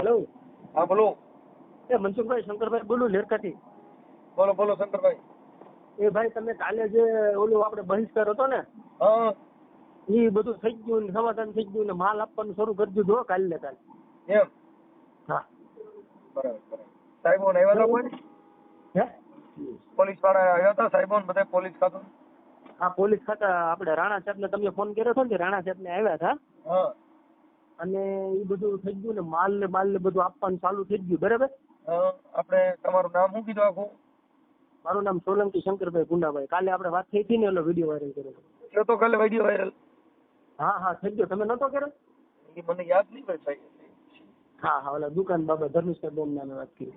Hello હા બોલો. એ મનસુખભાઈ શંકરભાઈ બોલું લેરકાથી. બોલો બોલો શંકરભાઈ. એ ભાઈ તમે કાલે જે ઓલું આપણે બહિષ્કાર હતો ને હા. એ બધું થઈ ગયું ને સમાધાન થઈ ગયું ને માલ આપવાનું શરૂ કરી દીધું કાલે ને કાલે. એમ? હા. બરાબર બરાબર. સાહેબો ને આવ્યા હતા કોઈ? હે? પોલીસવાળા આવ્યા હતા? સાહેબો બધા પોલીસ ખાતું? હા પોલીસ ખાતા આપણે રાણા સાહેબને તમે ફોન કર્યો હતો ને રાણા સાહેબ ને આવ્યા હતા. હા. અને એ બધું થઈ ગયું ને માલ ને બાલ ને બધું આપવાનું ચાલુ થઈ ગયું બરાબર? આપણે તમારું નામ શું કીધું આખું? મારું નામ સોલંકી શંકરભાઈ ગુંડાભાઈ. કાલે આપણે વાત થઈ હતી ને એનો વીડિયો વાયરલ કર્યો થયો તો કાલે વીડિયો વાયરલ હા હા થઈ ગયો. તમે નતો કર્યો? એ મને યાદ નહીં ભાઈ. સાહેબ હા હા ઓલા દુકાન બાબા ધર્મેશભાઈ બોમ નામે વાત કરી.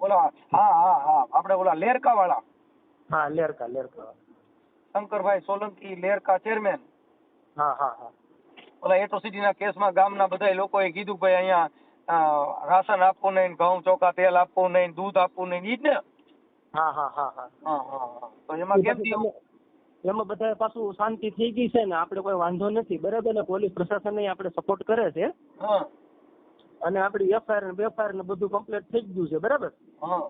ઓલા હા હા હા આપણે ઓલા લેરકા વાળા હા લેરકા લેરકા શંકરભાઈ સોલંકી લેરકા ચેરમેન. હા હા હા. ઓલા એટ્રોસિટીના કેસમાં ગામના બધા લોકોએ કીધું ભાઈ અહીંયા રાશન આપવું નહીં ઘઉં ચોખા તેલ આપવું નહીં દૂધ આપવું નહીં ઈ જ ને? હા હા હા હા. હા તો એમાં કેમ એમાં બધા પાછું શાંતિ થઈ ગઈ છે ને આપણે કોઈ વાંધો નથી બરાબર ને? પોલીસ પ્રશાસન આપણે સપોર્ટ કરે છે. હા. અને આપણી એફઆઈઆર ને બેફઆઈઆર ને બધું કમ્પ્લીટ થઈ ગયું છે બરાબર? હા.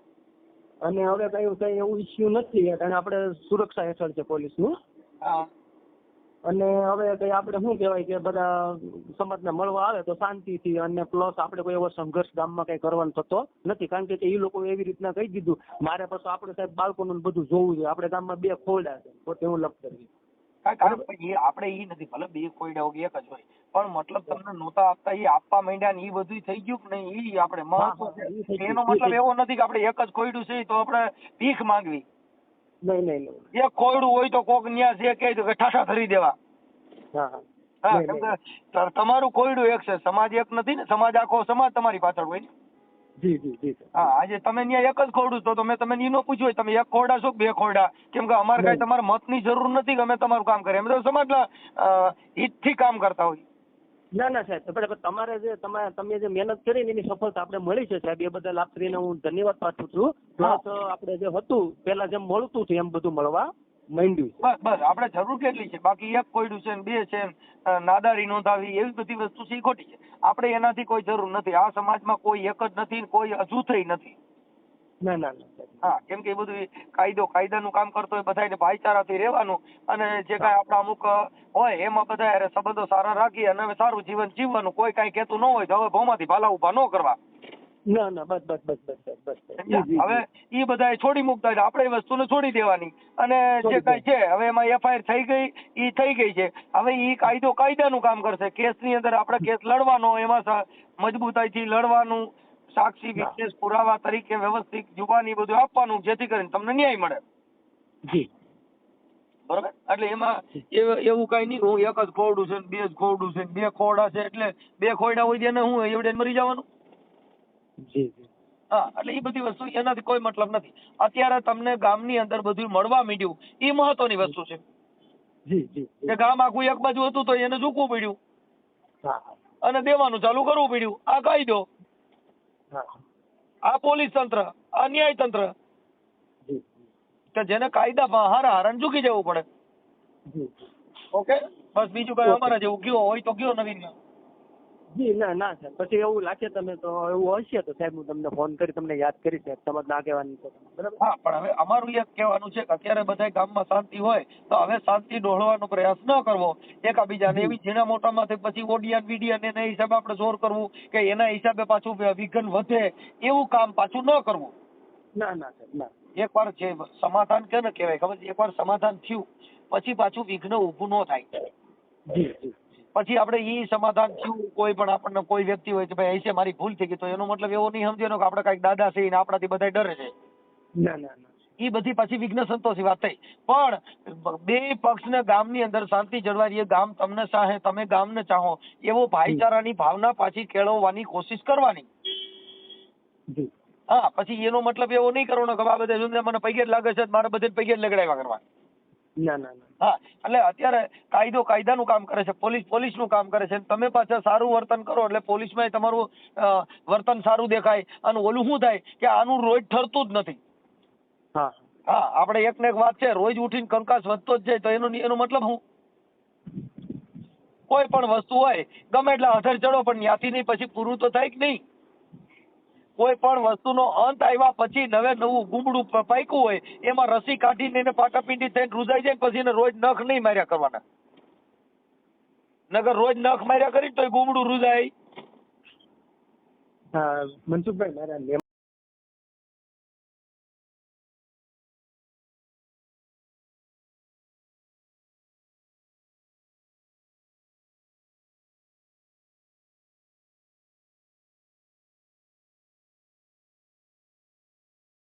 અને હવે કઈ કઈ એવું ઇસ્યુ નથી અને આપણે સુરક્ષા હેઠળ છે પોલીસનું. હા. અને હવે કઈ આપણે શું કહેવાય કે બધા સમાજને મળવા આવે તો શાંતિથી અને પ્લસ આપણે કોઈ એવો સંઘર્ષ ગામમાં કઈ કરવાનો થતો નથી. કારણ કે એ લોકો એવી રીતના કહી દીધું મારે પછી આપણે સાહેબ બાળકોનું બધું જોવું જોઈએ આપણે ગામમાં બે ખોરડા છે. પોતે હું લપ કરવી આપણે એ નથી ભલે બે ખોયડા હોય એક જ હોય પણ મતલબ તમને નોતા આપતા એ આપવા માંડ્યા ને એ બધું થઈ ગયું કે નહીં? એ આપણે મહત્વ એનો મતલબ એવો નથી કે આપણે એક જ ખોયડું છે તો આપણે ભીખ માંગવી. નહીં નહીં નહીં. એક કોયડું હોય તો કોક ન્યા જે કહે તો કે ઠાઠા ધરી દેવા. હા તમારું કોયડું એક છે સમાજ એક નથી ને સમાજ આખો સમાજ તમારી પાછળ હોય જી જી જી હા આજે તમે ન્યા એક જ ખોરડું તો તમે તમે ઈ નો પૂછ્યું હોય તમે એક ખોરડા છો બે ખોરડા? કેમ કે અમારે કઈ તમારા મતની જરૂર નથી કે અમે તમારું કામ કરીએ. અમે તો સમાજ હિતથી કામ કરતા હોય. ના ના સાહેબ. પણ તમારે જે તમારે તમે જે મહેનત કરી ને એની સફળતા આપણે મળી છે સાહેબ એ બદલ આપ શ્રીને હું ધન્યવાદ પાઠવું છું. પ્લસ આપણે જે હતું પેલા જેમ મળતું હતું એમ બધું મળવા માંડ્યું બસ બસ. આપણે જરૂર કેટલી છે? બાકી એક કોયડું છે બે છે નાદારી નોંધાવી એવી બધી વસ્તુ છે ખોટી છે. આપણે એનાથી કોઈ જરૂર નથી. આ સમાજમાં કોઈ એક જ નથી કોઈ અજૂથઈ નથી. ના ના હા કેમ કે એ બધું ઈ કાયદો કાયદાનું કામ કરતો હોય બધાને ભાઈચારાથી રહેવાનું અને જે કાંઈ આપણા અમુક હોય એમાં બધા સંબંધો સારા રાખી અને હવે સારું જીવન જીવવાનું કોઈ કાંઈ કહેતું ન હોય તો હવે ભોમાંથી ભાલા ઊભા ન કરવા. ના ના બસ બસ બસ બસ બસ? હવે એ બધા છોડી મૂકતા એટલે આપણે એ વસ્તુને છોડી દેવાની. અને જે કઈ છે હવે એમાં એફઆઈઆર થઈ ગઈ ઈ થઈ ગઈ છે. હવે ઈ કાયદો કાયદાનું કામ કરશે. કેસની અંદર આપણે કેસ લડવાનો એમાં મજબૂતાઈથી લડવાનું સાક્ષી. વિશેષ પુરાવા તરીકે વ્યવસ્થિત જુબાની બધું આપવાનું જેથી કરીને તમને ન્યાય મળે. જી. બરોબર? એટલે એમાં એવું કઈ નહીં હું એક જ ખોરડું છે બે જ ખોરડું છે બે ખોરડા છે એટલે બે ખોરડા હોય તેને હું એવડે મરી જવાનું? જી હા એટલે એ બધી વસ્તુ એનાથી કોઈ મતલબ નથી. અત્યારે તમને ગામની અંદર બધું મળવા માંડ્યું એ મહત્વની વસ્તુ છે. જી જી કે ગામ આખું એક બાજુ હતું તો એને ઝૂકવું પડ્યું. અને દેવાનું ચાલુ કરવું પડ્યું. આ કાયદો આ પોલીસ તંત્ર આ ન્યાય તંત્ર કે જેને કાયદામાં હારા હારણ ઝૂકી જવું પડે. ઓકે? બસ બીજું કઈ અમારા જેવું ગયો હોય તો ગયો નવીન. જી ના ના સાહેબ. પછી એવું લાગે તમે તો એવું હશે તો સાહેબ હું તમને ફોન કરી તમને યાદ કરી સાહેબ. તમારે ના કહેવાની તો. બરાબર? હા પણ હવે અમારું એક કહેવાનું છે કે અત્યારે બધા ગામમાં શાંતિ હોય તો હવે શાંતિ ડોળવાનો પ્રયાસ ન કરવો. એકાબીજાને એવી જેના મોટામાંથી પછી ઓડિયન વિડિયન એના હિસાબે આપણે જોર કરવું કે એના હિસાબે પાછું વિઘન વધે એવું કામ પાછું ન કરવું. ના ના સાહેબ ના. એકવાર જે સમાધાન કે ને કહેવાય ખબર એકવાર સમાધાન થયું પછી પાછું વિઘ્ન ઊભું ન થાય. જી. પછી આપણે ઈ સમાધાન થયું કોઈ પણ આપણને કોઈ વ્યક્તિ હોય કે ભાઈ છે મારી ભૂલ થઈ ગઈ તો એનો મતલબ એવો નહીં સમજે કે આપણે કાંઈક દાદા છે ને આપણાથી બધા ડરે છે. ના ના ના. એ બધી પાછી વિઘ્ન સંતોષી વાત થઈ. પણ બે પક્ષને ગામની અંદર શાંતિ જળવાઈ રહે ગામ તમને ચાહે તમે ગામને ચાહો એવો ભાઈચારાની ભાવના પાછી કેળવવાની કોશિશ કરવાની. હા પછી એનો મતલબ એવો નહીં કરવાનો કે આ બધા મને પગે જ લાગે છે મારે બધે પૈગે જ લગડાવ્યા કરવા. ના ના ના. હા એટલે અત્યારે કાયદો કાયદાનું કામ કરે છે પોલીસ પોલીસનું કામ કરે છે. તમે પાછા સારું વર્તન કરો એટલે પોલીસમાં તમારું વર્તન સારું દેખાય. અને ઓલું શું થાય કે આનું રોજ ઠરતું જ નથી. હા. હા આપણે એક ને એક વાત છે રોજ ઉઠીને કંકાસ વધતો જ જાય તો એનો એનો મતલબ શું? કોઈ પણ વસ્તુ હોય ગમે એટલા અધર ચડો પણ ન્યાથી નહીં પછી પૂરું તો થાય કે નહીં? કોઈ પણ વસ્તુનો અંત આવ્યા પછી નવે નવું ગુમડું પાક્યું હોય, એમાં રસી કાઢીને એને પાટાપિંડી થઈને રૂજાઈ જાય પછી એને રોજ નખ નહીં માર્યા કરવાના. નગર રોજ નખ માર્યા કરી તોય ગુમડું રૂજાય મનસુખભાઈ, મારા